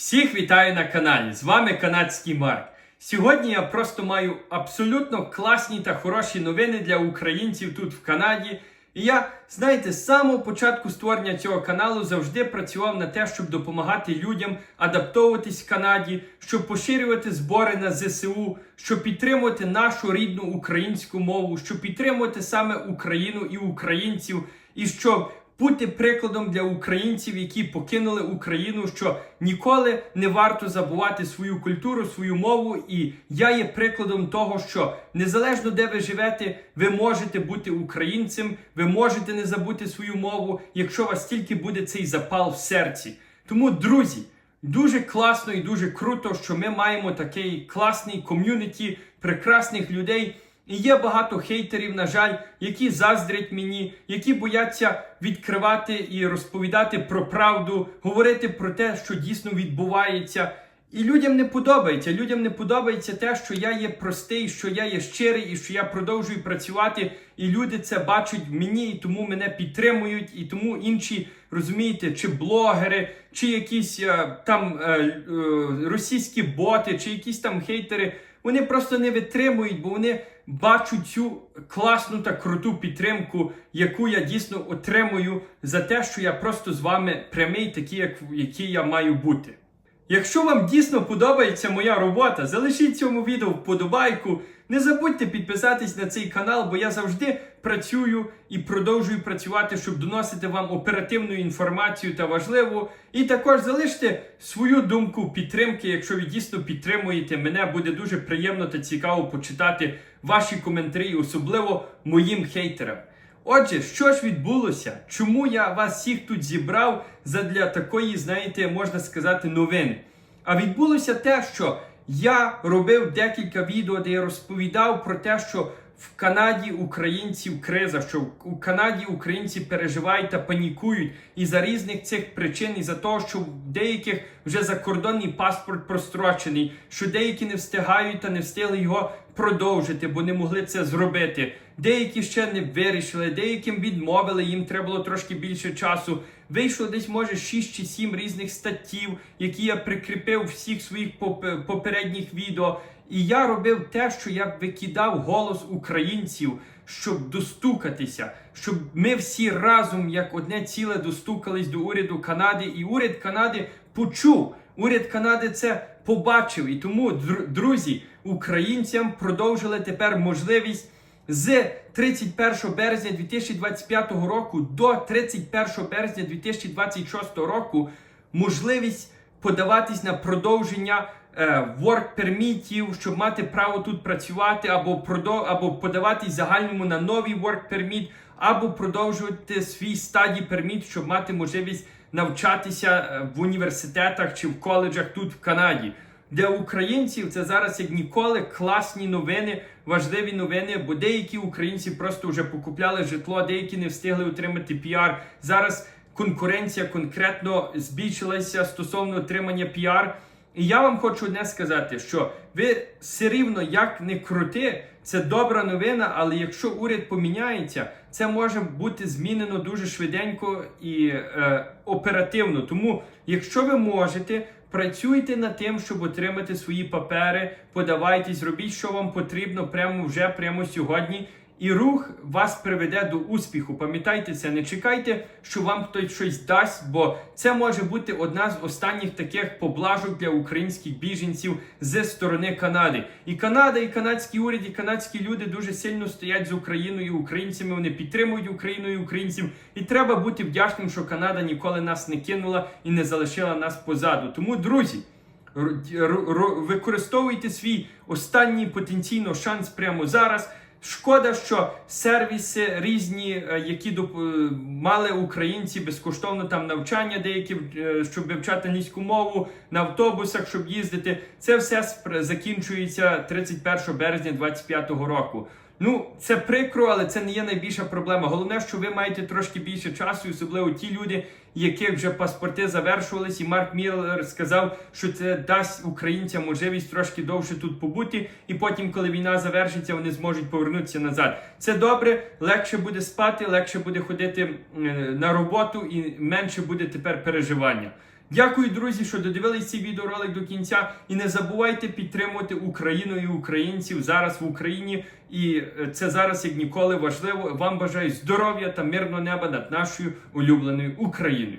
Всіх вітаю на каналі. З вами канадський Марк. Сьогодні я просто маю абсолютно класні та хороші новини для українців тут в Канаді. І я, знаєте, з самого початку створення цього каналу завжди працював на те, щоб допомагати людям адаптовуватись в Канаді, щоб поширювати збори на ЗСУ, щоб підтримувати нашу рідну українську мову, щоб підтримувати саме Україну і українців, і щоб бути прикладом для українців, які покинули Україну, що ніколи не варто забувати свою культуру, свою мову. І я є прикладом того, що незалежно де ви живете, ви можете бути українцем, ви можете не забути свою мову, якщо у вас тільки буде цей запал в серці. Тому, друзі. Дуже класно і дуже круто, що ми маємо такий класний ком'юніті прекрасних людей. І є багато хейтерів, на жаль, які заздрять мені, які бояться відкривати і розповідати про правду, говорити про те, що дійсно відбувається. І людям не подобається. Людям не подобається те, що я є простий, що я є щирий і що я продовжую працювати. І люди це бачать мені, і тому мене підтримують, і тому інші, розумієте, чи блогери, чи якісь е, там е, е, російські боти, чи якісь там хейтери. Вони просто не витримують, бо вони бачать цю класну та круту підтримку, яку я дійсно отримую за те, що я просто з вами прямий, такий, як який я маю бути. Якщо вам дійсно подобається моя робота, залишіть цьому відео вподобайку. Не забудьте підписатись на цей канал, бо я завжди працюю і продовжую працювати, щоб доносити вам оперативну інформацію та важливу. І також залиште свою думку підтримки, якщо ви дійсно підтримуєте мене, буде дуже приємно та цікаво почитати ваші коментарі, особливо моїм хейтерам. Отже, що ж відбулося? Чому я вас всіх тут зібрав задля такої, знаєте, можна сказати, новини? А відбулося те, що я робив декілька відео, де я розповідав про те, що в Канаді українців криза, що у Канаді українці переживають та панікують і за різних цих причин, і за того, що в деяких вже закордонний паспорт прострочений, що деякі не встигають та не встигли його продовжити, бо не могли це зробити. Деякі ще не вирішили, деяким відмовили, їм треба було трошки більше часу. Вийшло десь, може, 6 чи 7 різних статтів, які я прикріпив всіх своїх поп- попередніх відео. І я робив те, що я викидав голос українців, щоб достукатися, щоб ми всі разом, як одне ціле, достукались до уряду Канади, і уряд Канади почув. Уряд Канади це побачив. І тому, друзі, українцям продовжили тепер можливість з 31 березня 2025 року до 31 березня 2026 року можливість подаватись на продовження work пермітів, щоб мати право тут працювати, або продов... або подаватись загальному на новий work permit, або продовжувати свій стадій перміт, щоб мати можливість навчатися е, в університетах чи в коледжах тут в Канаді. Для українців це зараз як ніколи класні новини, важливі новини, бо деякі українці просто вже покупляли житло, деякі не встигли отримати піар. Зараз конкуренція конкретно збільшилася стосовно отримання піар. І я вам хочу одне сказати, що ви все рівно як не крути, це добра новина, але якщо уряд поміняється, це може бути змінено дуже швиденько і е, оперативно. Тому, якщо ви можете, працюйте над тим, щоб отримати свої папери, подавайтесь, робіть, що вам потрібно, прямо вже, прямо сьогодні. І рух вас приведе до успіху. Пам'ятайте це, не чекайте, що вам хтось щось дасть, бо це може бути одна з останніх таких поблажок для українських біженців з сторони Канади. І Канада, і канадський уряд, і канадські люди дуже сильно стоять з Україною і українцями. Вони підтримують Україну і українців. І треба бути вдячним, що Канада ніколи нас не кинула і не залишила нас позаду. Тому, друзі. Використовуйте свій останній потенційно шанс прямо зараз. Шкода, що сервіси різні, е, які доп- е, мали українці безкоштовно там навчання, деякі е, щоб вивчати англійську мову на автобусах, щоб їздити. Це все закінчується 31 березня 2025 року. Ну, це прикро, але це не є найбільша проблема. Головне, що ви маєте трошки більше часу, особливо ті люди, яких вже паспорти завершувались, і Марк Міллер сказав, що це дасть українцям можливість трошки довше тут побути, і потім, коли війна завершиться, вони зможуть повернутися назад. Це добре, легше буде спати, легше буде ходити е, на роботу і менше буде тепер переживання. Дякую, друзі, що додивились цей відеоролик до кінця. І не забувайте підтримувати Україну і українців зараз в Україні. І е, це зараз як ніколи важливо. Вам бажаю здоров'я та мирного неба над нашою улюбленою Україною.